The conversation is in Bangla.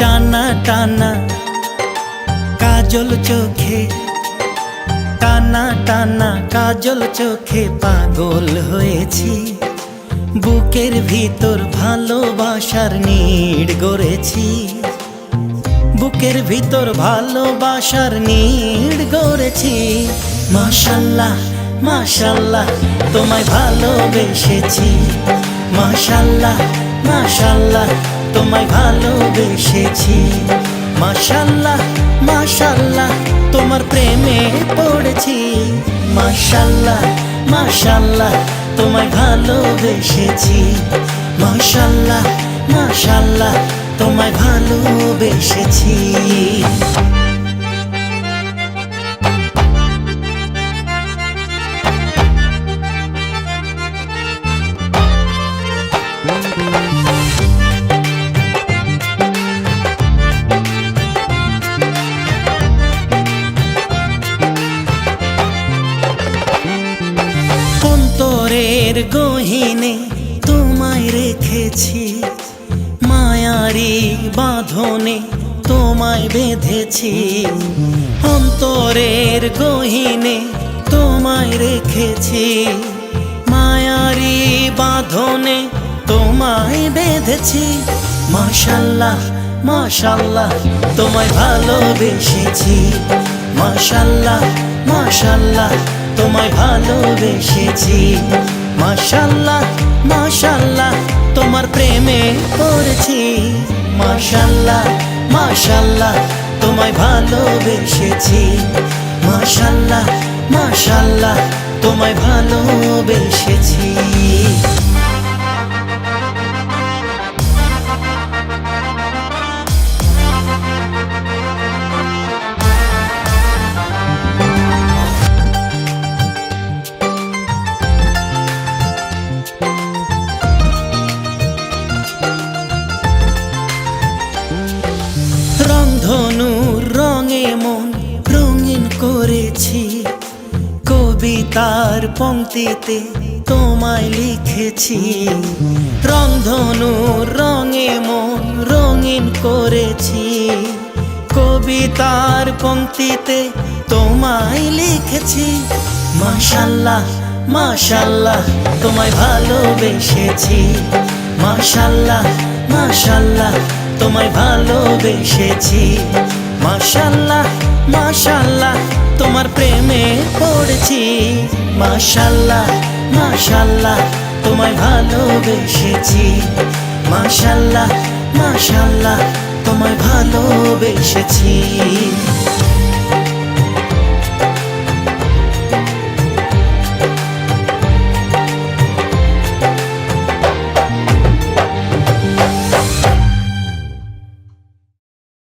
টানা টানা কাজল চোখে টানা টানা কাজল চোখে পাগল হয়েছি। বুকের ভিতর ভালোবাসার নীড় গড়েছি। বুকের ভিতর ভালোবাসার নীড় গড়েছি। মাশাল্লাহ মাশাল্লাহ, তোমায় ভালোবেসেছি। মাশাল্লাহ মাশাল্লাহ, তোমায় ভালোবেসেছি। মাশাল্লাহ মাশাল্লাহ, তোমার প্রেমে পড়েছি মাশাল্লাহ মাশাল্লাহ তোমায় ভালোবেসেছি। মাশাল্লাহ মাশাল্লাহ তোমায় ভালোবেসেছি। অন্তরের গহিনে তোমায় রেখেছি। মায়ারি বাঁধনে তোমায় বেঁধেছি। অন্তরের গহিনে তোমায় রেখেছি। মায়ারি বাঁধনে তোমায় বেঁধেছি। মাশাল্লাহ মাশাল্লাহ, তোমায় ভালোবেসেছি। মাশাল্লাহ মাশাল্লাহ, তোমায় ভালোবেসেছি। মাশাল্লাহ মাশাল্লাহ তোমার প্রেমে পড়েছি। মাশাল্লাহ মাশাল্লাহ তোমায় ভালোবেসেছি। মাশাল্লাহ মাশাল্লাহ তোমায় ভালোবেসেছি। কবিতার পংক্তিতে তোমায় লিখেছি। রংধনুর রঙে মন রঙিন করেছি। কবিতার পংক্তিতে তোমায় লিখেছি। মাশাল্লাহ মাশাল্লাহ, তোমায় ভালোবেসেছি। মাশাল্লাহ মাশাল্লাহ, তোমায় ভালোবেসেছি। মাশাল্লাহ মাশাল্লাহ তোমার প্রেমে পড়েছি। মাশাল্লাহ মাশাল্লাহ তোমায় ভালোবেসেছি। মাশাল্লাহ মাশাল্লাহ তোমায় ভালোবেসেছি।